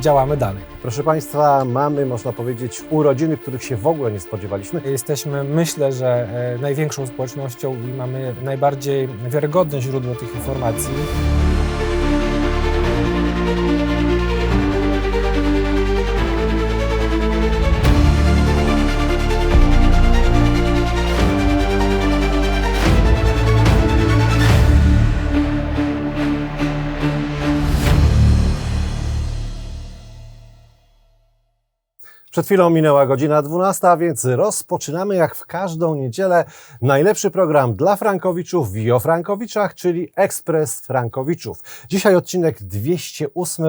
działamy dalej. Proszę Państwa, mamy, można powiedzieć, urodziny, których się w ogóle nie spodziewaliśmy. Jesteśmy, myślę, że e, największą społecznością i mamy najbardziej wiarygodne źródło tych informacji. Przed chwilą minęła godzina 12, a więc rozpoczynamy jak w każdą niedzielę najlepszy program dla Frankowiczów i o Frankowiczach, czyli Ekspres Frankowiczów. Dzisiaj odcinek 208,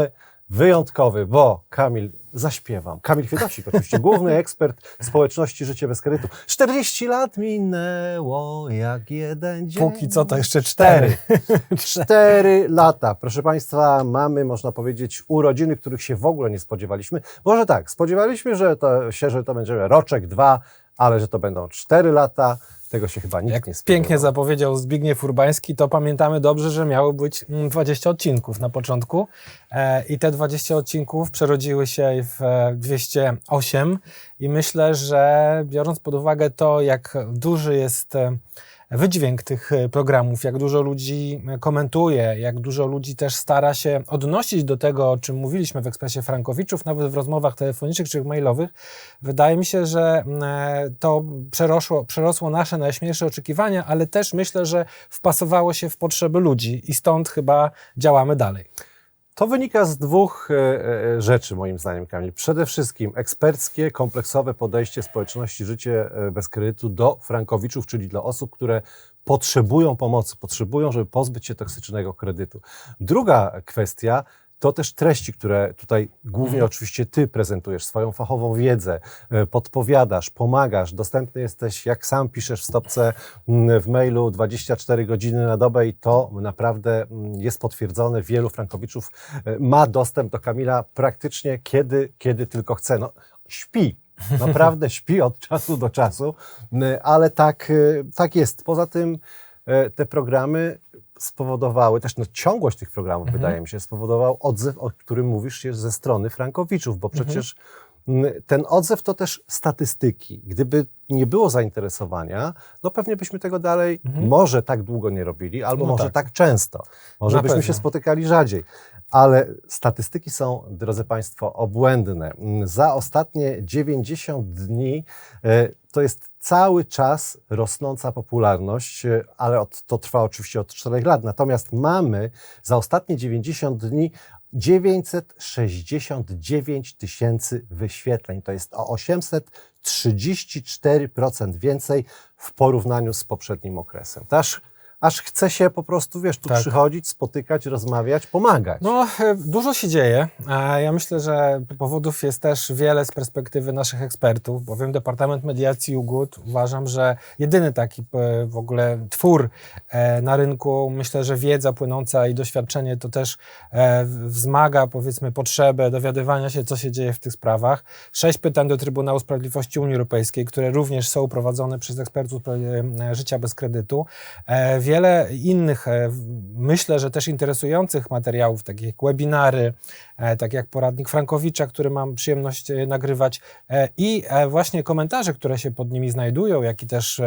wyjątkowy, bo Kamil zaśpiewam. Kamil Kwiatowsik, oczywiście główny ekspert społeczności Życie bez kredytu. 40 lat minęło jak jeden dzień. Póki co to jeszcze cztery. Cztery lata. Proszę Państwa, mamy, można powiedzieć, urodziny, których się w ogóle nie spodziewaliśmy. Może tak, spodziewaliśmy że to, się, że to będzie roczek, dwa, ale że to będą cztery lata, tego się chyba nikt Jak nie spodziewał. pięknie zapowiedział Zbigniew Urbański, to pamiętamy dobrze, że miało być mm, 20 odcinków na początku e, i te 20 odcinków przerodziły się w e, 208 i myślę, że biorąc pod uwagę to, jak duży jest e, wydźwięk tych e, programów, jak dużo ludzi e, komentuje, jak dużo ludzi też stara się odnosić do tego, o czym mówiliśmy w Ekspresie Frankowiczów, nawet w rozmowach telefonicznych czy mailowych, wydaje mi się, że e, to przerosło, przerosło nasze najśmielsze oczekiwania, ale też myślę, że wpasowało się w potrzeby ludzi i stąd chyba działamy dalej. To wynika z dwóch e, e, rzeczy, moim zdaniem, Kamil. Przede wszystkim eksperckie, kompleksowe podejście społeczności Życie e, bez kredytu do frankowiczów, czyli dla osób, które potrzebują pomocy, potrzebują, żeby pozbyć się toksycznego kredytu. Druga kwestia to też treści, które tutaj głównie oczywiście Ty prezentujesz, swoją fachową wiedzę, e, podpowiadasz, pomagasz, dostępny jesteś, jak sam piszesz w stopce mm, w mailu 24 godziny na dobę i to naprawdę mm, jest potwierdzone. Wielu frankowiczów e, ma dostęp do Kamila praktycznie kiedy, kiedy tylko chce. No, śpi, naprawdę śpi od czasu do czasu, ale tak, e, tak jest. Poza tym te programy spowodowały, też no, ciągłość tych programów, wydaje mi się, spowodował odzew, o którym mówisz ze strony frankowiczów, bo przecież m, ten odzew to też statystyki. Gdyby nie było zainteresowania, no pewnie byśmy tego dalej może tak długo nie robili, albo No może tak. tak. często. Może Na byśmy pewno. się spotykali rzadziej. Ale statystyki są, drodzy Państwo, obłędne. Za ostatnie 90 dni e, to jest cały czas rosnąca popularność, e, ale od, to trwa oczywiście od 4 lat. Natomiast mamy za ostatnie 90 dni 969 tysięcy wyświetleń. To jest o 834% więcej w porównaniu z poprzednim okresem. To Aż, chce się po prostu, wiesz, tu Tak. przychodzić, spotykać, rozmawiać, pomagać. No, e, dużo się dzieje. Ja myślę, że powodów jest też wiele z perspektywy naszych ekspertów, bowiem Departament Mediacji i Ugód uważam, że jedyny taki e, w ogóle twór e, na rynku, myślę, że wiedza płynąca i doświadczenie to też wzmaga, powiedzmy, potrzebę dowiadywania się, co się dzieje w tych sprawach. Sześć pytań do Trybunału Sprawiedliwości Unii Europejskiej, które również są prowadzone przez ekspertów życia bez kredytu. Wiele innych, e, myślę, że też interesujących materiałów, takich jak webinary, e, tak jak poradnik Frankowicza, który mam przyjemność e, nagrywać i właśnie komentarze, które się pod nimi znajdują, jak i też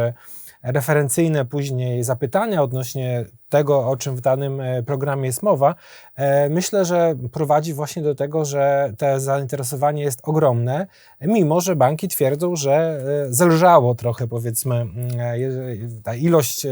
referencyjne później zapytania odnośnie tego, o czym w danym e, programie jest mowa, e, myślę, że prowadzi właśnie do tego, że to zainteresowanie jest ogromne, mimo że banki twierdzą, że e, zelżało trochę, powiedzmy, ta ilość,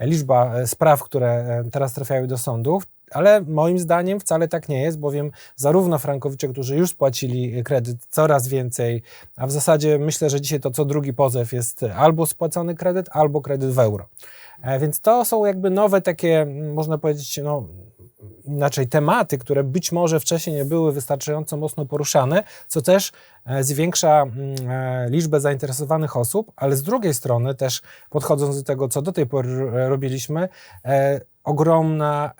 liczba spraw, które teraz trafiają do sądów. Ale moim zdaniem wcale tak nie jest, bowiem zarówno frankowicze, którzy już spłacili kredyt, coraz więcej, a w zasadzie myślę, że dzisiaj to co drugi pozew jest albo spłacony kredyt, albo kredyt w euro. E, Więc to są jakby nowe takie, można powiedzieć, no, inaczej tematy, które być może wcześniej nie były wystarczająco mocno poruszane, co też e, zwiększa e, liczbę zainteresowanych osób, ale z drugiej strony też podchodząc do tego, co do tej pory robiliśmy, ogromna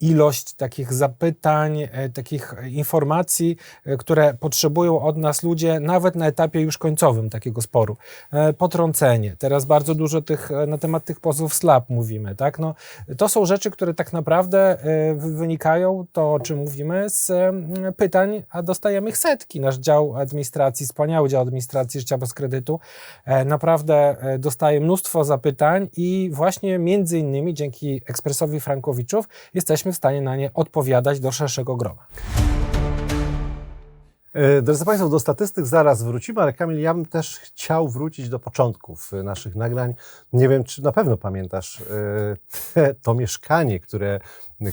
ilość takich zapytań, e, takich informacji, e, które potrzebują od nas ludzie nawet na etapie już końcowym takiego sporu. E, Potrącenie. Teraz bardzo dużo tych, e, na temat tych pozwów SLAP mówimy. Tak? No, to są rzeczy, które tak naprawdę e, wy- wynikają, to o czym mówimy, z em, pytań, a dostajemy ich setki. Nasz dział administracji, wspaniały dział administracji życia bez kredytu, e, naprawdę e, dostaje mnóstwo zapytań i właśnie między innymi dzięki ekspresowi Frankowiczów jesteśmy w stanie na nie odpowiadać do szerszego grona. E, Drodzy Państwo, do statystyk zaraz wrócimy, ale Kamil, ja bym też chciał wrócić do początków e, naszych nagrań. Nie wiem, czy na pewno pamiętasz e, te, to mieszkanie, które,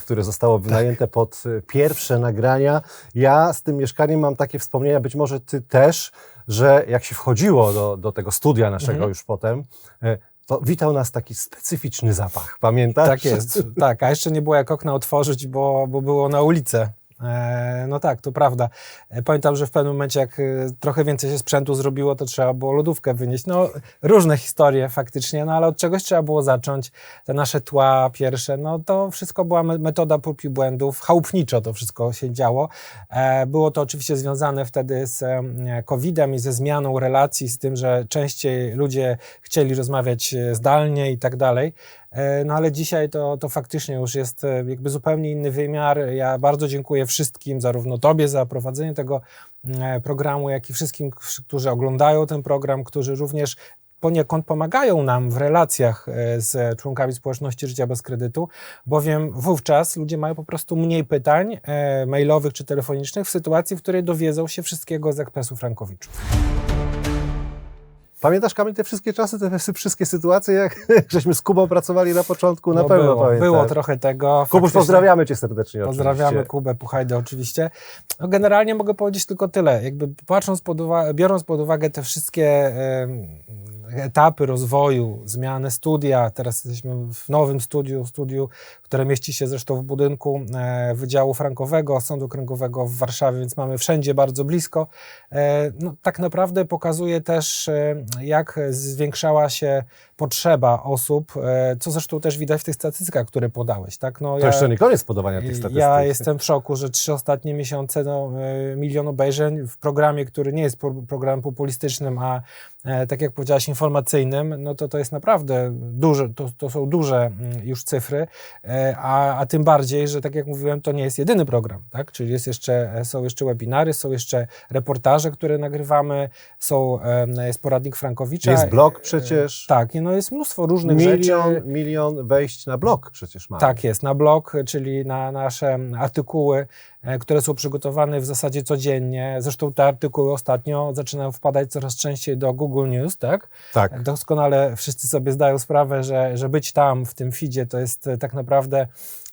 które zostało wynajęte pod e, pierwsze nagrania. Ja z tym mieszkaniem mam takie wspomnienia, być może Ty też, że jak się wchodziło do, do tego studia naszego Mhm. już potem, to witał nas taki specyficzny zapach. Pamiętasz? Tak jest, tak, a jeszcze nie było jak okna otworzyć, bo, bo było na ulicę. E, no tak, to prawda. E, Pamiętam, że w pewnym momencie, jak e, trochę więcej się sprzętu zrobiło, to trzeba było lodówkę wynieść. No, różne historie faktycznie, no ale od czegoś trzeba było zacząć. Te nasze tła pierwsze, no to wszystko była me- metoda prób i błędów. Chałupniczo to wszystko się działo. Było to oczywiście związane wtedy z em, COVID-em i ze zmianą relacji, z tym, że częściej ludzie chcieli rozmawiać zdalnie i tak dalej. E, No ale dzisiaj to, to faktycznie już jest e, jakby zupełnie inny wymiar. Ja bardzo dziękuję wszystkim, zarówno Tobie za prowadzenie tego e, programu, jak i wszystkim, którzy oglądają ten program, którzy również poniekąd pomagają nam w relacjach z członkami społeczności życia bez kredytu, bowiem wówczas ludzie mają po prostu mniej pytań mailowych czy telefonicznych w sytuacji, w której dowiedzą się wszystkiego z ekspresu Frankowiczów. Pamiętasz, Kamil, te wszystkie czasy, te wszystkie sytuacje, jak żeśmy z Kubą pracowali na początku? Na No pewno było, pamiętam. było trochę tego. Faktycznie- pozdrawiamy Cię serdecznie. Pozdrawiamy oczywiście. Kubę Puchajdę oczywiście. No generalnie mogę powiedzieć tylko tyle. Jakby patrząc pod biorąc pod uwagę te wszystkie etapy rozwoju, zmiany studia, teraz jesteśmy w nowym studiu, studiu, które mieści się zresztą w budynku e, Wydziału Frankowego, Sądu Okręgowego w Warszawie, więc mamy wszędzie bardzo blisko. E, no, tak naprawdę pokazuje też, e, jak zwiększała się potrzeba osób, e, co zresztą też widać w tych statystykach, które podałeś. Tak? No, To jeszcze nie koniec podawania tych statystyk. ja jestem w szoku, że trzy ostatnie miesiące, no, e, milion obejrzeń w programie, który nie jest pro, programem populistycznym, a e, tak jak powiedziałaś, informacyjnym, no to to jest naprawdę duże, to, to są duże mm, już cyfry, a, a tym bardziej, że tak jak mówiłem, to nie jest jedyny program, tak? Czyli jest jeszcze, są jeszcze webinary, są jeszcze reportaże, które nagrywamy, są, jest poradnik Frankowicza. Jest blog przecież. Tak, no jest mnóstwo różnych rzeczy. Milion, milion wejść na blog przecież mamy. Tak jest, na blog, czyli na nasze artykuły, e, które są przygotowane w zasadzie codziennie. Zresztą te artykuły ostatnio zaczynają wpadać coraz częściej do Google News, tak? tak. Doskonale wszyscy sobie zdają sprawę, że, że być tam w tym feedzie to jest e, tak naprawdę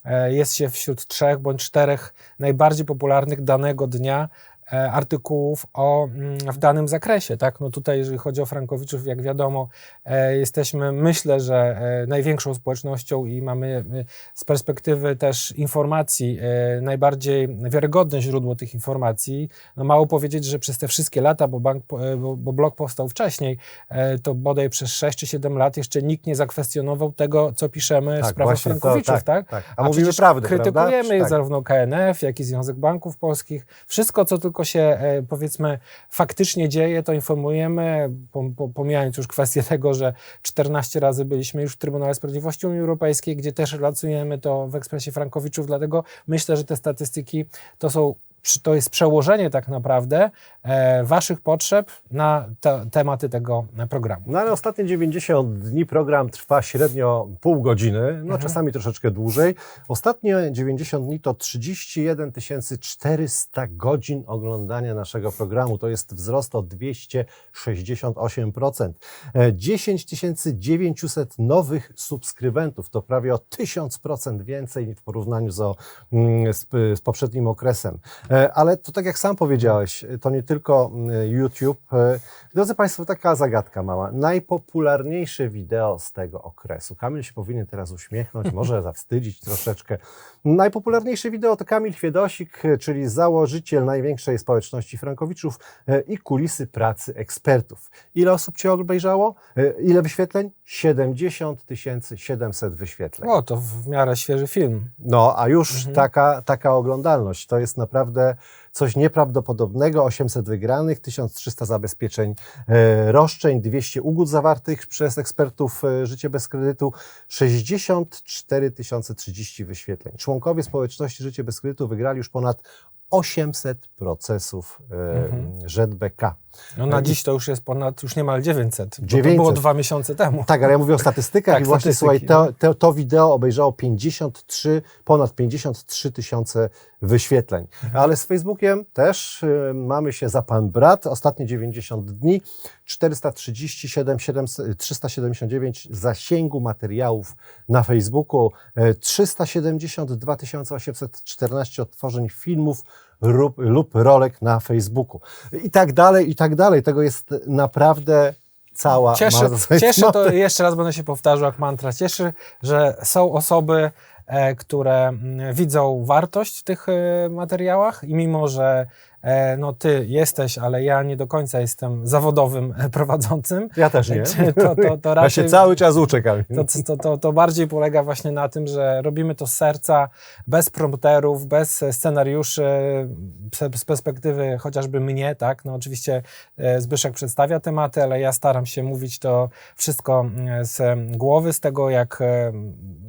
e, jest się wśród trzech bądź czterech najbardziej popularnych danego dnia artykułów o, mm, w danym zakresie. Tak? No tutaj, jeżeli chodzi o Frankowiczów, jak wiadomo, e, jesteśmy, myślę, że e, największą społecznością i mamy e, z perspektywy też informacji e, najbardziej wiarygodne źródło tych informacji. No mało powiedzieć, że przez te wszystkie lata, bo, bank, e, bo, bo blog powstał wcześniej, e, to bodaj przez 6 czy 7 lat jeszcze nikt nie zakwestionował tego, co piszemy w Tak, sprawach właśnie to, Frankowiczów, tak, tak? tak. A mówimy przecież prawdę, Krytykujemy prawda? Tak. zarówno KNF, jak i Związek Banków Polskich. Wszystko, co tylko się, e, powiedzmy, faktycznie dzieje, to informujemy, pom- po- pomijając już kwestię tego, że 14 razy byliśmy już w Trybunale Sprawiedliwości Unii Europejskiej, gdzie też relacjujemy to w ekspresie Frankowiczów, dlatego myślę, że te statystyki to są to jest przełożenie tak naprawdę e, waszych potrzeb na te, tematy tego programu. No ale ostatnie 90 dni program trwa średnio pół godziny, no Mhm. czasami troszeczkę dłużej. Ostatnie 90 dni to 31 400 godzin oglądania naszego programu. To jest wzrost o 268%. E, 10 900 nowych subskrybentów to prawie o 1000% więcej w porównaniu z, mm, z, z poprzednim okresem. E, Ale to tak jak sam powiedziałeś, to nie tylko mm, YouTube. E, Drodzy Państwo, taka zagadka mała. Najpopularniejsze wideo z tego okresu. Kamil się powinien teraz uśmiechnąć, może zawstydzić troszeczkę. Najpopularniejsze wideo to Kamil Chwiedosik, e, czyli założyciel największej społeczności Frankowiczów e, i kulisy pracy ekspertów. Ile osób Cię obejrzało? E, Ile wyświetleń? 70 700 wyświetleń. O, to w miarę świeży film. No, a już Mhm. taka, taka oglądalność to jest naprawdę coś nieprawdopodobnego. 800 wygranych, 1300 zabezpieczeń e, roszczeń, 200 ugód zawartych przez ekspertów e, Życie bez kredytu, 64 030 wyświetleń. Członkowie społeczności Życie bez kredytu wygrali już ponad 800 procesów e, Mhm. ZBK. No na I- dziś to już jest ponad, już niemal 900. Bo 900. To było dwa miesiące temu. Tak, ale ja mówię o statystykach Tak, i właśnie słuchaj, to, to, to wideo obejrzało 53, ponad 53 tysiące wyświetleń. Mhm. Ale z Facebookiem też y, mamy się za pan brat. Ostatnie 90 dni, 437 700, 379 zasięgu materiałów na Facebooku, e, 372 814 odtworzeń filmów lub, lub rolek na Facebooku. I tak dalej, i tak dalej. Tego jest naprawdę cała Cieszy, cieszy to, jeszcze raz będę się powtarzał jak mantra, cieszy, że są osoby, e, które mm, widzą wartość w tych e, materiałach i mimo, że no, ty jesteś, ale ja nie do końca jestem zawodowym e, prowadzącym, Ja też nie. To- to- to ja raczej- się cały czas uczę, to, to, to, to bardziej polega właśnie na tym, że robimy to z serca, bez prompterów, bez scenariuszy, z- perspektywy chociażby mnie, tak? No oczywiście e, Zbyszek przedstawia tematy, ale ja staram się mówić to wszystko mm, z głowy, z tego jak e,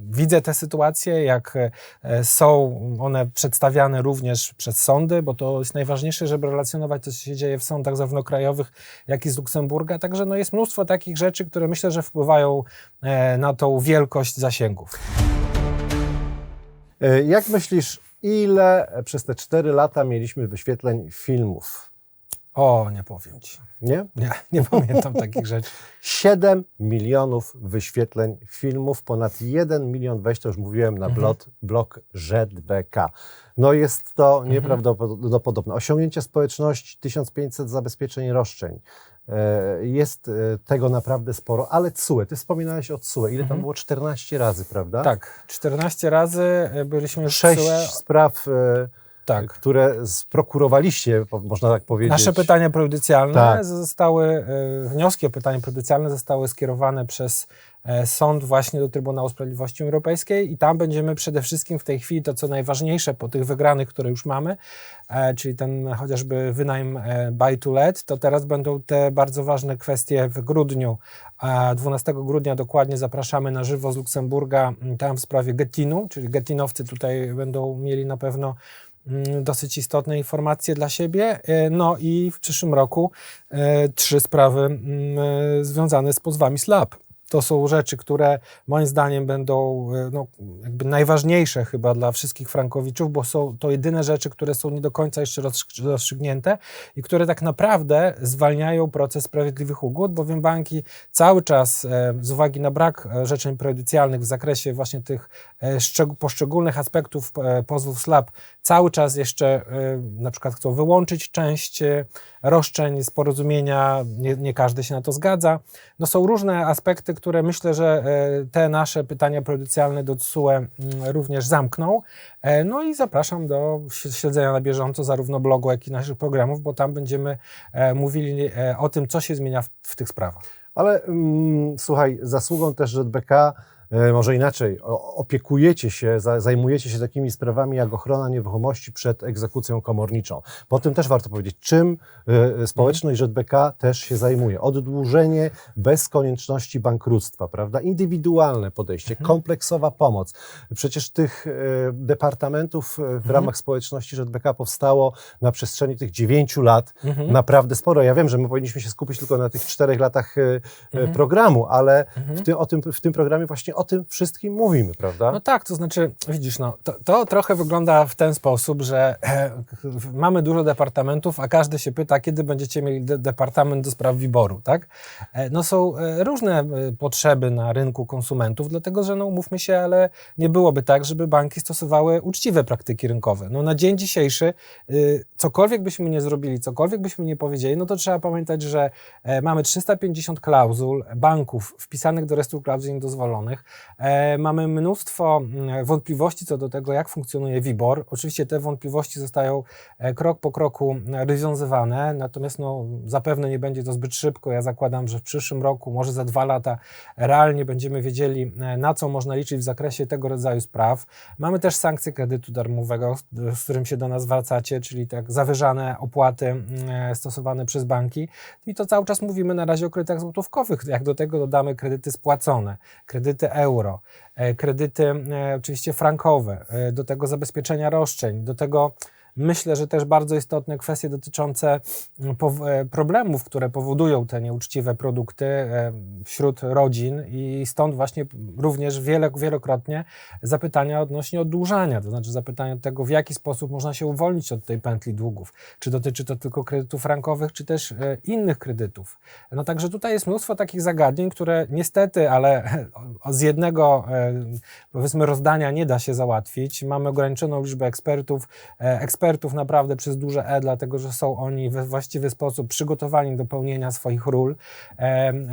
widzę te sytuacje, jak e, są one przedstawiane również przez sądy, bo to jest najważniejsze, żeby relacjonować to, co się dzieje w sądach zarówno krajowych, jak i z Luksemburga. Także no, jest mnóstwo takich rzeczy, które myślę, że wpływają e, na tą wielkość zasięgów. E, Jak myślisz, ile przez te 4 lata mieliśmy wyświetleń filmów? O, nie powiem ci. Nie? Nie, nie pamiętam takich rzeczy. 7 milionów wyświetleń filmów, ponad 1 milion wejść, to już mówiłem, na Mhm. blog, blog ZBK. No jest to Mhm. nieprawdopodobne. Osiągnięcie społeczności, 1500 zabezpieczeń roszczeń. E, Jest e, tego naprawdę sporo, ale CUE, ty wspominałeś o CUE, ile tam Mhm. było? 14 razy, prawda? Tak, 14 razy e, byliśmy w Sześć TSUE. spraw, Tak. które sprokurowaliście, można tak powiedzieć. Nasze pytania prejudycjalne Tak. zostały, e, wnioski o pytania prejudycjalne zostały skierowane przez e, sąd właśnie do Trybunału Sprawiedliwości Europejskiej i tam będziemy przede wszystkim w tej chwili to, co najważniejsze po tych wygranych, które już mamy, e, czyli ten chociażby wynajem e, buy to let, to teraz będą te bardzo ważne kwestie w grudniu. A 12 grudnia dokładnie zapraszamy na żywo z Luksemburga tam w sprawie Gettinu, czyli Gettinowcy tutaj będą mieli na pewno dosyć istotne informacje dla siebie. E, No i w przyszłym roku e, trzy sprawy mm, e, związane z pozwami SLAP. To są rzeczy, które moim zdaniem będą e, no, jakby najważniejsze chyba dla wszystkich frankowiczów, bo są to jedyne rzeczy, które są nie do końca jeszcze rozstrzy- rozstrzygnięte i które tak naprawdę zwalniają proces sprawiedliwych ugód, bowiem banki cały czas e, z uwagi na brak e, rzeczeń prejudycjalnych w zakresie właśnie tych szczeg- poszczególnych aspektów pozwów SLAP cały czas jeszcze na przykład chcą wyłączyć część roszczeń z porozumienia, nie, nie każdy się na to zgadza. No są różne aspekty, które myślę, że e, te nasze pytania prejudycjalne do TSUE mm, również zamkną. E, No i zapraszam do śl- śledzenia na bieżąco zarówno blogu, jak i naszych programów, bo tam będziemy e, mówili o tym, co się zmienia w, w tych sprawach. Ale mm, słuchaj, zasługą też ZBK, może inaczej, opiekujecie się, za, zajmujecie się takimi sprawami jak ochrona nieruchomości przed egzekucją komorniczą. Bo o tym też warto powiedzieć, czym e, społeczność ZBK też się zajmuje. Oddłużenie bez konieczności bankructwa, prawda? Indywidualne podejście, kompleksowa pomoc. Przecież tych e, departamentów e, w ramach społeczności ZBK powstało na przestrzeni tych dziewięciu lat Mhm. naprawdę sporo. Ja wiem, że my powinniśmy się skupić tylko na tych czterech latach e, e, programu, ale w, tym, o tym, w tym programie właśnie o tym wszystkim mówimy, prawda? No tak, to znaczy, widzisz, no, to, to trochę wygląda w ten sposób, że e, mamy dużo departamentów, a każdy się pyta, kiedy będziecie mieli de departament do spraw wyboru, tak? E, no są e, różne e, potrzeby na rynku konsumentów, dlatego że, no umówmy się, ale nie byłoby tak, żeby banki stosowały uczciwe praktyki rynkowe. No na dzień dzisiejszy, y, cokolwiek byśmy nie zrobili, cokolwiek byśmy nie powiedzieli, no to trzeba pamiętać, że e, mamy 350 klauzul banków wpisanych do klauzul niedozwolonych, mamy mnóstwo mm, wątpliwości co do tego, jak funkcjonuje WIBOR. Oczywiście te wątpliwości zostają e, krok po kroku e, rozwiązywane, natomiast no, zapewne nie będzie to zbyt szybko. Ja zakładam, że w przyszłym roku, może za dwa lata, realnie będziemy wiedzieli, e, na co można liczyć w zakresie tego rodzaju spraw. Mamy też sankcje kredytu darmowego, z którym się do nas zwracacie, czyli tak zawyżane opłaty mm, e, stosowane przez banki. I to cały czas mówimy na razie o kredytach złotówkowych. Jak do tego dodamy kredyty spłacone, kredyty euro, e, kredyty e, oczywiście frankowe, e, do tego zabezpieczenia roszczeń, do tego Myślę, że też bardzo istotne kwestie dotyczące mm, e, problemów, które powodują te nieuczciwe produkty e, wśród rodzin i stąd właśnie również wielokrotnie zapytania odnośnie oddłużania, to znaczy zapytania tego, w jaki sposób można się uwolnić od tej pętli długów. Czy dotyczy to tylko kredytów frankowych, czy też e, innych kredytów. No także tutaj jest mnóstwo takich zagadnień, które niestety, ale z jednego powiedzmy rozdania nie da się załatwić. Mamy ograniczoną liczbę ekspertów, e, ekspertów naprawdę przez duże E, dlatego że są oni we właściwy sposób przygotowani do pełnienia swoich ról,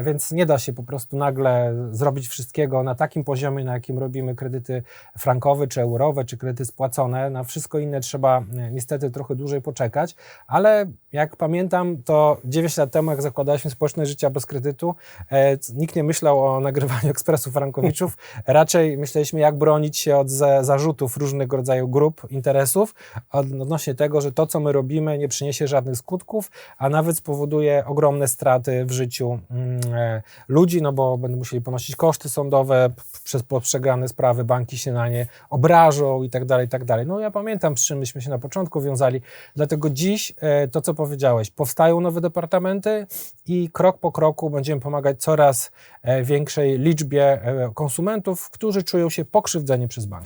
więc nie da się po prostu nagle zrobić wszystkiego na takim poziomie, na jakim robimy kredyty frankowe, czy eurowe, czy kredyty spłacone. Na wszystko inne trzeba e, niestety trochę dłużej poczekać, ale jak pamiętam, to 9 lat temu, jak zakładaliśmy społeczność życia bez kredytu, e, nikt nie myślał o nagrywaniu ekspresu frankowiczów. Raczej myśleliśmy, jak bronić się od za, zarzutów różnego rodzaju grup, interesów, od- odnośnie tego, że to, co my robimy, nie przyniesie żadnych skutków, a nawet spowoduje ogromne straty w życiu mm, e, ludzi, no bo będą musieli ponosić koszty sądowe przez przegrane sprawy, banki się na nie obrażą i tak dalej, i tak dalej. No ja pamiętam, z czym myśmy się na początku wiązali, dlatego dziś e, to, co powiedziałeś, powstają nowe departamenty i krok po kroku będziemy pomagać coraz e, większej liczbie konsumentów, którzy czują się pokrzywdzeni przez bank.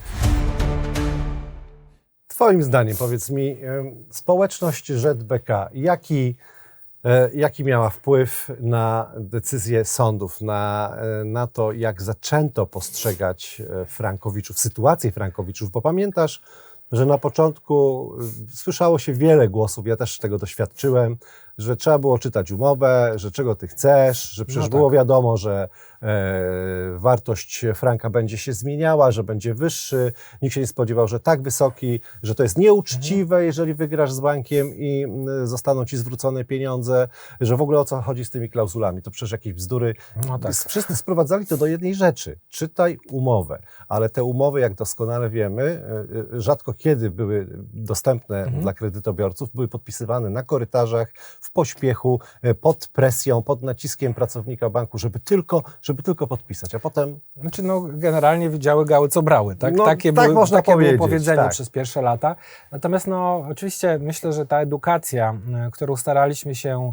Twoim zdaniem, powiedz mi, społeczność ZBK, jaki, e, jaki miała wpływ na decyzje sądów, na, e, na to, jak zaczęto postrzegać e, Frankowiczów, sytuację Frankowiczów? Bo pamiętasz, że na początku słyszało się wiele głosów, ja też tego doświadczyłem, że trzeba było czytać umowę, że czego ty chcesz, że przecież tak. było wiadomo, że e, wartość franka będzie się zmieniała, że będzie wyższy. Nikt się nie spodziewał, że tak wysoki, że to jest nieuczciwe, jeżeli wygrasz z bankiem i zostaną ci zwrócone pieniądze, że w ogóle o co chodzi z tymi klauzulami. To przecież jakieś bzdury. No tak. Wszyscy sprowadzali to do jednej rzeczy. Czytaj umowę. Ale te umowy, jak doskonale wiemy, e, e, rzadko kiedy były dostępne dla kredytobiorców, były podpisywane na korytarzach, w pośpiechu, e, pod presją, pod naciskiem pracownika banku, żeby tylko, żeby tylko podpisać, a potem Znaczy, no, generalnie widziały gały, co brały. Tak? No, takie tak były, można takie powiedzieć, było powiedzenie tak. przez pierwsze lata. Natomiast no, oczywiście myślę, że ta edukacja, którą staraliśmy się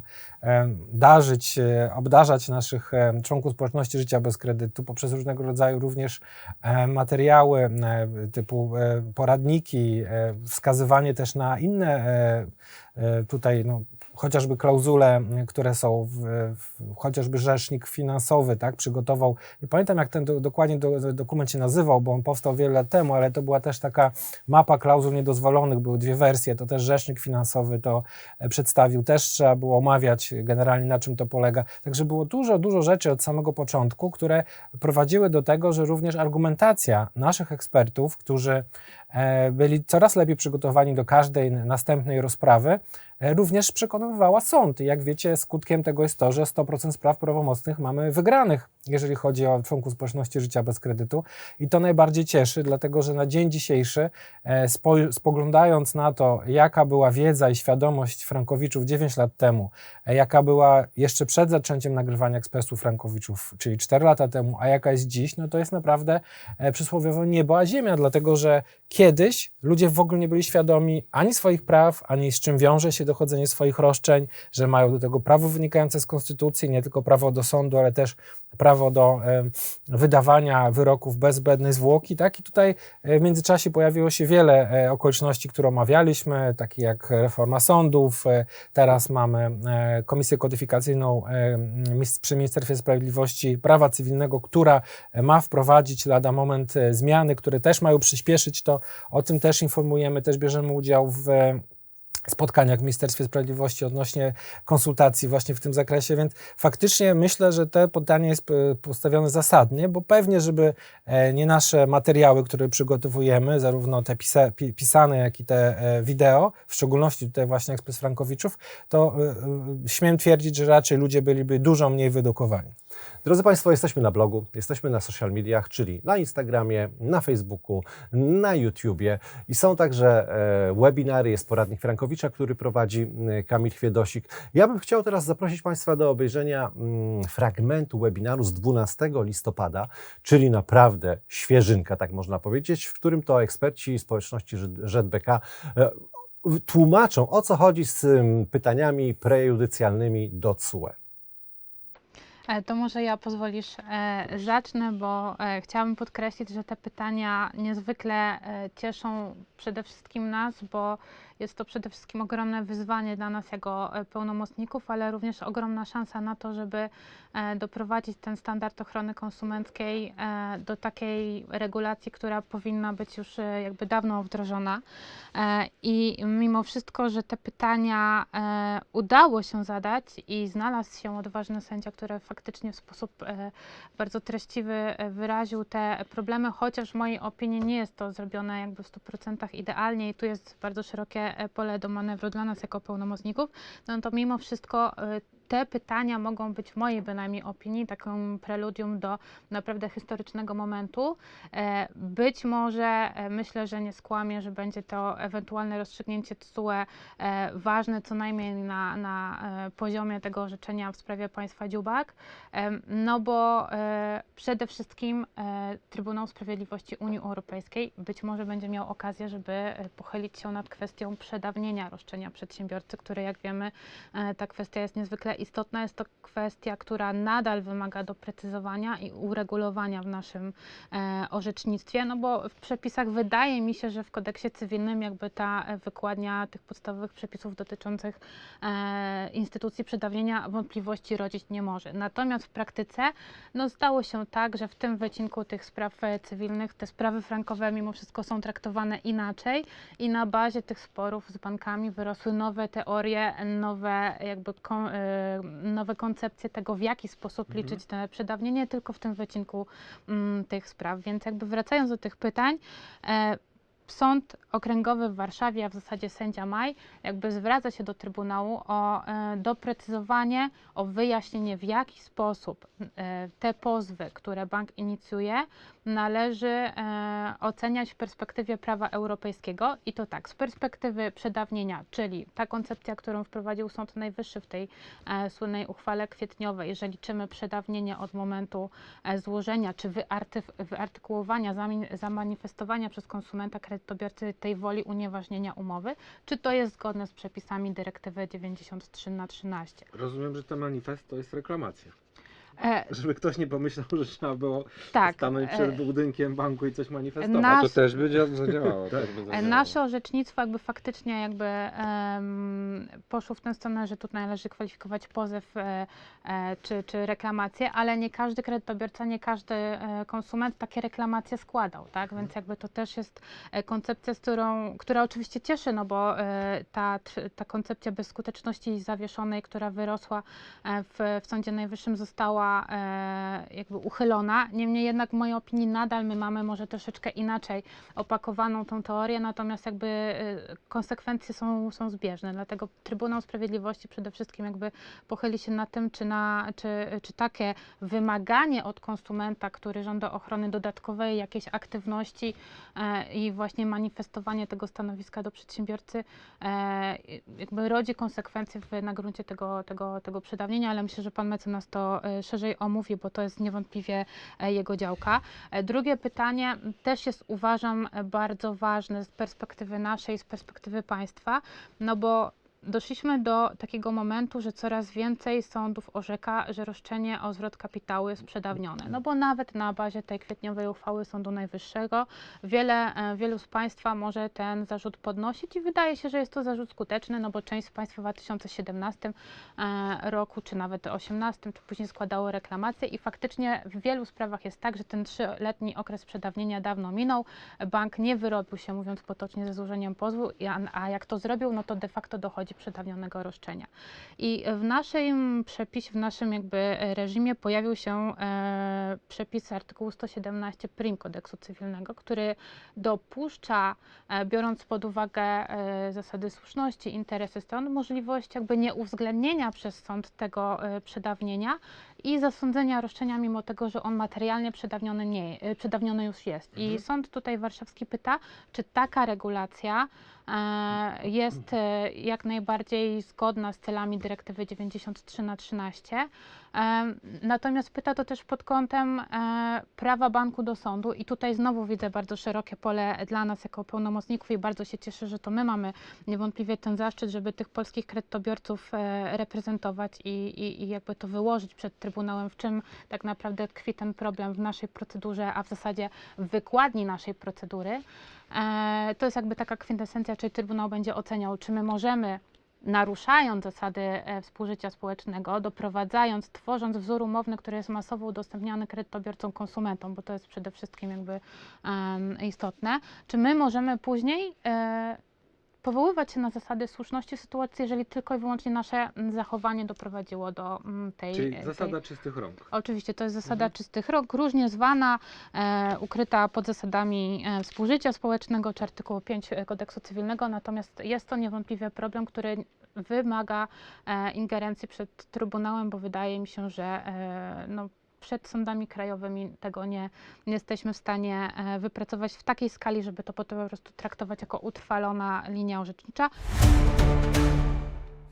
darzyć, e, obdarzać naszych em, członków społeczności życia bez kredytu poprzez różnego rodzaju również e, materiały e, typu e, poradniki, e, wskazywanie też na inne e, e, tutaj no, chociażby klauzule, które są, w, w, chociażby rzecznik finansowy, tak, przygotował. Nie pamiętam, jak ten do, dokładnie do, do, dokument się nazywał, bo on powstał wiele lat temu, ale to była też taka mapa klauzul niedozwolonych, były dwie wersje, to też rzecznik finansowy to e, przedstawił, też trzeba było omawiać generalnie na czym to polega. Także było dużo, dużo rzeczy od samego początku, które prowadziły do tego, że również argumentacja naszych ekspertów, którzy e, byli coraz lepiej przygotowani do każdej następnej rozprawy, również przekonywała sąd. Jak wiecie, skutkiem tego jest to, że 100% spraw prawomocnych mamy wygranych, jeżeli chodzi o członków społeczności życia bez kredytu. I to najbardziej cieszy, dlatego że na dzień dzisiejszy, e, spoglądając na to, jaka była wiedza i świadomość Frankowiczów 9 lat temu, e, jaka była jeszcze przed zaczęciem nagrywania ekspresu Frankowiczów, czyli 4 lata temu, a jaka jest dziś, no to jest naprawdę e, przysłowiowo niebo a ziemia, dlatego że kiedyś ludzie w ogóle nie byli świadomi ani swoich praw, ani z czym wiąże się dochodzenie swoich roszczeń, że mają do tego prawo wynikające z konstytucji, nie tylko prawo do sądu, ale też prawo do wydawania wyroków bez zbędnej zwłoki. Tak? I tutaj e, w międzyczasie pojawiło się wiele e, okoliczności, które omawialiśmy, takie jak reforma sądów. E, teraz mamy komisję kodyfikacyjną przy Ministerstwie Sprawiedliwości Prawa Cywilnego, która ma wprowadzić lada moment zmiany, które też mają przyspieszyć to. O tym też informujemy, też bierzemy udział w spotkaniach w Ministerstwie Sprawiedliwości odnośnie konsultacji właśnie w tym zakresie, więc faktycznie myślę, że to pytanie jest e, postawione zasadnie, bo pewnie, żeby e, nie nasze materiały, które przygotowujemy, zarówno te pisa, pi, pisane, jak i te e, wideo, w szczególności tutaj właśnie ekspres Frankowiczów, to śmiem twierdzić, że raczej ludzie byliby dużo mniej wydukowani. Drodzy Państwo, jesteśmy na blogu, jesteśmy na social mediach, czyli na Instagramie, na Facebooku, na YouTubie i są także webinary, jest poradnik Frankowicza, który prowadzi m, Kamil Chwiedosik. Ja bym chciał teraz zaprosić Państwa do obejrzenia mm, fragmentu webinaru z 12 listopada, czyli naprawdę świeżynka, tak można powiedzieć, w którym to eksperci społeczności Ż- ZBK e, tłumaczą, o co chodzi z mm, pytaniami prejudycjalnymi do CUE. E, To może ja pozwolisz e, zacznę, bo chciałabym podkreślić, że te pytania niezwykle cieszą przede wszystkim nas, bo jest to przede wszystkim ogromne wyzwanie dla nas jako e, pełnomocników, ale również ogromna szansa na to, żeby e, doprowadzić ten standard ochrony konsumenckiej e, do takiej regulacji, która powinna być już jakby dawno wdrożona. I mimo wszystko, że te pytania udało się zadać i znalazł się odważny sędzia, który faktycznie w sposób bardzo treściwy wyraził te problemy, chociaż w mojej opinii nie jest to zrobione jakby w 100% idealnie i tu jest bardzo szerokie pole do manewru dla nas jako pełnomocników, no to mimo wszystko e, te pytania mogą być w mojej bynajmniej opinii taką preludium do naprawdę historycznego momentu. E, Być może, e, myślę, że nie skłamię, że będzie to ewentualne rozstrzygnięcie TSUE e, ważne co najmniej na, na poziomie tego orzeczenia w sprawie państwa Dziubak, no bo przede wszystkim Trybunał Sprawiedliwości Unii Europejskiej być może będzie miał okazję, żeby pochylić się nad kwestią przedawnienia roszczenia przedsiębiorcy, które jak wiemy ta kwestia jest niezwykle istotna. Jest to kwestia, która nadal wymaga doprecyzowania i uregulowania w naszym e, orzecznictwie, no bo w przepisach wydaje mi się, że w kodeksie cywilnym jakby ta wykładnia tych podstawowych przepisów dotyczących e, instytucji przedawnienia wątpliwości rodzić nie może. Natomiast w praktyce no, stało się tak, że w tym wycinku tych spraw e, cywilnych te sprawy frankowe mimo wszystko są traktowane inaczej i na bazie tych sporów z bankami wyrosły nowe teorie, nowe jakby e, nowe koncepcje tego, w jaki sposób Mhm. liczyć te przedawnienie, tylko w tym wycinku mm, tych spraw. Więc jakby wracając do tych pytań, e, Sąd Okręgowy w Warszawie, a w zasadzie sędzia Maj, jakby zwraca się do Trybunału o e, doprecyzowanie, o wyjaśnienie, w jaki sposób e, te pozwy, które bank inicjuje, należy e, oceniać w perspektywie prawa europejskiego i to tak, z perspektywy przedawnienia, czyli ta koncepcja, którą wprowadził Sąd Najwyższy w tej e, słynnej uchwale kwietniowej, że liczymy przedawnienie od momentu e, złożenia czy wyartykułowania, zamanifestowania przez konsumenta kredytobiorcy tej woli unieważnienia umowy, czy to jest zgodne z przepisami dyrektywy 93 na 13. Rozumiem, że ten manifest to jest reklamacja. E, Żeby ktoś nie pomyślał, że trzeba było tak. stanąć e, przed budynkiem banku i coś manifestować. Nasz- A to też by dzia- zadziałało. by zadziałało. Nasze orzecznictwo jakby faktycznie jakby em, poszło w tę stronę, że tu należy kwalifikować pozew e, e, czy, czy reklamację, ale nie każdy kredytobiorca, nie każdy e, konsument takie reklamacje składał, tak? Więc jakby to też jest e, koncepcja, z którą, która oczywiście cieszy, no bo e, ta, ta koncepcja bezskuteczności zawieszonej, która wyrosła e, w, w Sądzie Najwyższym została e, jakby uchylona. Niemniej jednak w mojej opinii nadal my mamy może troszeczkę inaczej opakowaną tą teorię, natomiast jakby y, konsekwencje są, są zbieżne. Dlatego Trybunał Sprawiedliwości przede wszystkim jakby pochyli się na tym, czy, na, czy, czy takie wymaganie od konsumenta, który żąda ochrony dodatkowej, jakiejś aktywności e, i właśnie manifestowanie tego stanowiska do przedsiębiorcy e, jakby rodzi konsekwencje na gruncie tego, tego, tego przedawnienia, ale myślę, że pan mecenas to e, szerzej omówi, bo to jest niewątpliwie e, jego działka. E, Drugie pytanie też jest uważam e, bardzo ważne z perspektywy naszej, z perspektywy państwa, no bo doszliśmy do takiego momentu, że coraz więcej sądów orzeka, że roszczenie o zwrot kapitału jest przedawnione. No bo nawet na bazie tej kwietniowej uchwały Sądu Najwyższego wiele, e, wielu z Państwa może ten zarzut podnosić i wydaje się, że jest to zarzut skuteczny, no bo część z Państwa w 2017 e, roku, czy nawet 2018, czy później składało reklamacje i faktycznie w wielu sprawach jest tak, że ten trzyletni okres przedawnienia dawno minął, bank nie wyrobił się, mówiąc potocznie, ze złożeniem pozwu, a jak to zrobił, no to de facto dochodzi przedawnionego roszczenia. I w naszym przepisie, w naszym jakby reżimie pojawił się e, przepis artykułu 117 prim kodeksu cywilnego, który dopuszcza, e, biorąc pod uwagę e, zasady słuszności, interesy stron, możliwość jakby nieuwzględnienia przez sąd tego e, przedawnienia i zasądzenia roszczenia, mimo tego, że on materialnie przedawniony, nie, e, przedawniony już jest. I sąd tutaj warszawski pyta, czy taka regulacja e, jest e, jak najbardziej zgodna z celami dyrektywy 93 na 13. E, Natomiast pyta to też pod kątem e, prawa banku do sądu i tutaj znowu widzę bardzo szerokie pole dla nas jako pełnomocników i bardzo się cieszę, że to my mamy niewątpliwie ten zaszczyt, żeby tych polskich kredytobiorców e, reprezentować i, i, i jakby to wyłożyć przed Trybunałem, w czym tak naprawdę tkwi ten problem w naszej procedurze, a w zasadzie w wykładni naszej procedury. E, To jest jakby taka kwintesencja, czyli Trybunał będzie oceniał, czy my możemy naruszając zasady e, współżycia społecznego, doprowadzając, tworząc wzór umowny, który jest masowo udostępniany kredytobiorcom, konsumentom, bo to jest przede wszystkim jakby em, istotne, czy my możemy później e, powoływać się na zasady słuszności sytuacji, jeżeli tylko i wyłącznie nasze mm, zachowanie doprowadziło do mm, tej... Czyli tej zasada czystych rąk. Oczywiście, to jest zasada Mhm. czystych rąk, różnie zwana, e, ukryta pod zasadami e, współżycia społecznego czy artykułu 5 kodeksu cywilnego, natomiast jest to niewątpliwie problem, który wymaga e, ingerencji przed Trybunałem, bo wydaje mi się, że e, no, przed sądami krajowymi tego nie, nie jesteśmy w stanie e, wypracować w takiej skali, żeby to po prostu traktować jako utrwalona linia orzecznicza.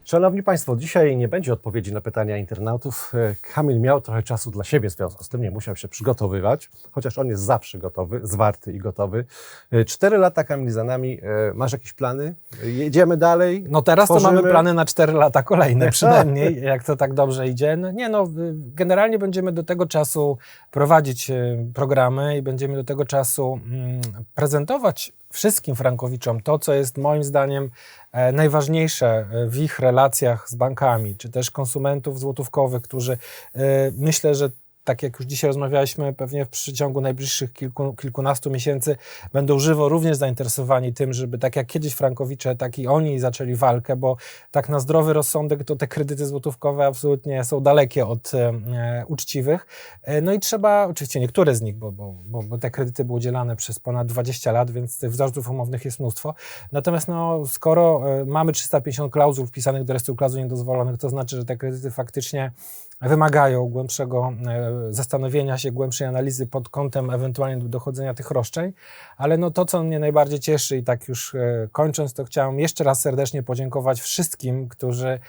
Szanowni Państwo, dzisiaj nie będzie odpowiedzi na pytania internautów. E, Kamil miał trochę czasu dla siebie, w związku z tym nie musiał się przygotowywać, chociaż on jest zawsze gotowy, zwarty i gotowy. E, Cztery lata, Kamil, za nami. E, Masz jakieś plany? Jedziemy dalej? No teraz to Tworzymy- mamy plany na 4 lata kolejne przynajmniej, jak to tak dobrze idzie. No, nie no, generalnie będziemy do tego czasu prowadzić programy i będziemy do tego czasu mm, prezentować wszystkim frankowiczom to, co jest moim zdaniem e, najważniejsze e, w ich relacjach z bankami, czy też konsumentów złotówkowych, którzy e, myślę, że tak jak już dzisiaj rozmawialiśmy, pewnie w przeciągu najbliższych kilku, kilkunastu miesięcy będą żywo również zainteresowani tym, żeby tak jak kiedyś Frankowicze, tak i oni zaczęli walkę, bo tak na zdrowy rozsądek to te kredyty złotówkowe absolutnie są dalekie od e, uczciwych. E, no i trzeba, oczywiście niektóre z nich, bo, bo, bo, bo te kredyty były udzielane przez ponad 20 lat, więc tych zarzutów umownych jest mnóstwo. Natomiast no, skoro e, mamy 350 klauzul wpisanych do rejestru klauzul niedozwolonych, to znaczy, że te kredyty faktycznie wymagają głębszego e, zastanowienia się, głębszej analizy pod kątem ewentualnie do dochodzenia tych roszczeń. Ale no to, co mnie najbardziej cieszy i tak już e, kończąc, to chciałem jeszcze raz serdecznie podziękować wszystkim, którzy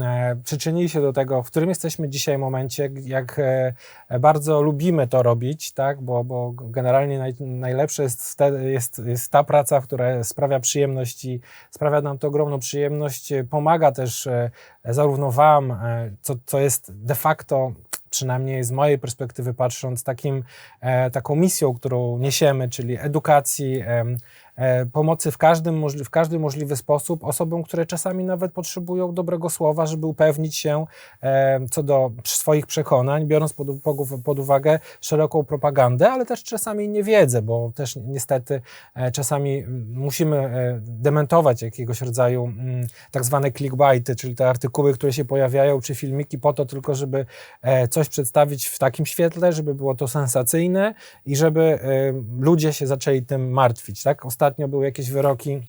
e, przyczynili się do tego, w którym jesteśmy dzisiaj momencie, jak bardzo lubimy to robić, tak, bo, bo generalnie naj, najlepsze jest, jest, jest ta praca, która sprawia przyjemność i sprawia nam to ogromną przyjemność, pomaga też zarówno Wam, e, co, co jest de facto, przynajmniej z mojej perspektywy patrząc, takim, e, taką misją, którą niesiemy, czyli edukacji, pomocy w każdym, w każdy możliwy sposób osobom, które czasami nawet potrzebują dobrego słowa, żeby upewnić się e, co do swoich przekonań, biorąc pod, pod, uwagę szeroką propagandę, ale też czasami niewiedzę, bo też niestety e, czasami mm, musimy e, dementować jakiegoś rodzaju mm, tak zwane clickbaity, czyli te artykuły, które się pojawiają, czy filmiki po to tylko, żeby e, coś przedstawić w takim świetle, żeby było to sensacyjne i żeby e, ludzie się zaczęli tym martwić. Tak? Ostatnio były jakieś wyroki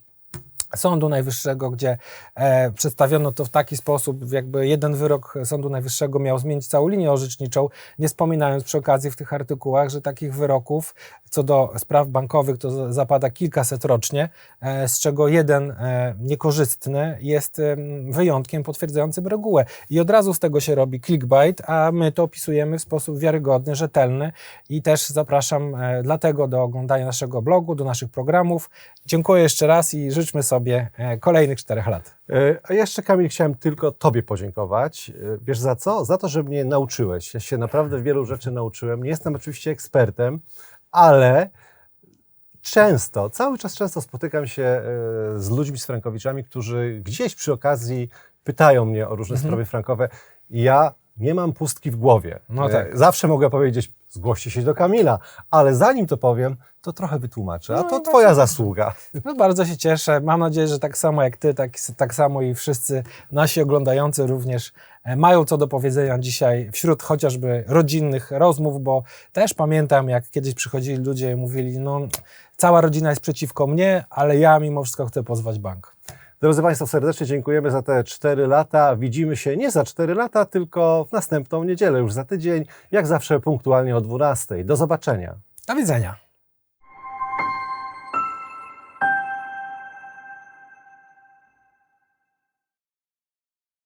Sądu Najwyższego, gdzie e, przedstawiono to w taki sposób, jakby jeden wyrok Sądu Najwyższego miał zmienić całą linię orzeczniczą, nie wspominając przy okazji w tych artykułach, że takich wyroków co do spraw bankowych to za- zapada kilkaset rocznie, e, z czego jeden e, niekorzystny jest em, wyjątkiem potwierdzającym regułę. I od razu z tego się robi clickbait, a my to opisujemy w sposób wiarygodny, rzetelny i też zapraszam e, dlatego do oglądania naszego blogu, do naszych programów. Dziękuję jeszcze raz i życzmy sobie kolejnych czterech lat. A jeszcze, Kamil, chciałem tylko Tobie podziękować. Wiesz za co? Za to, że mnie nauczyłeś. Ja się naprawdę wielu rzeczy nauczyłem. Nie jestem oczywiście ekspertem, ale często, cały czas często spotykam się e, z ludźmi, z frankowiczami, którzy gdzieś przy okazji pytają mnie o różne sprawy frankowe. Ja nie mam pustki w głowie. No E, tak. Zawsze mogę powiedzieć, zgłoście się do Kamila, ale zanim to powiem, to trochę wytłumaczę. A No to właśnie- Twoja zasługa. No, bardzo się cieszę. Mam nadzieję, że tak samo jak ty, tak, tak samo i wszyscy nasi oglądający również mają co do powiedzenia dzisiaj wśród chociażby rodzinnych rozmów, bo też pamiętam, jak kiedyś przychodzili ludzie i mówili, no cała rodzina jest przeciwko mnie, ale ja mimo wszystko chcę pozwać bank. Drodzy Państwo, serdecznie dziękujemy za te 4 lata. Widzimy się nie za 4 lata, tylko w następną niedzielę, już za tydzień, jak zawsze punktualnie o 12. Do zobaczenia. Do widzenia.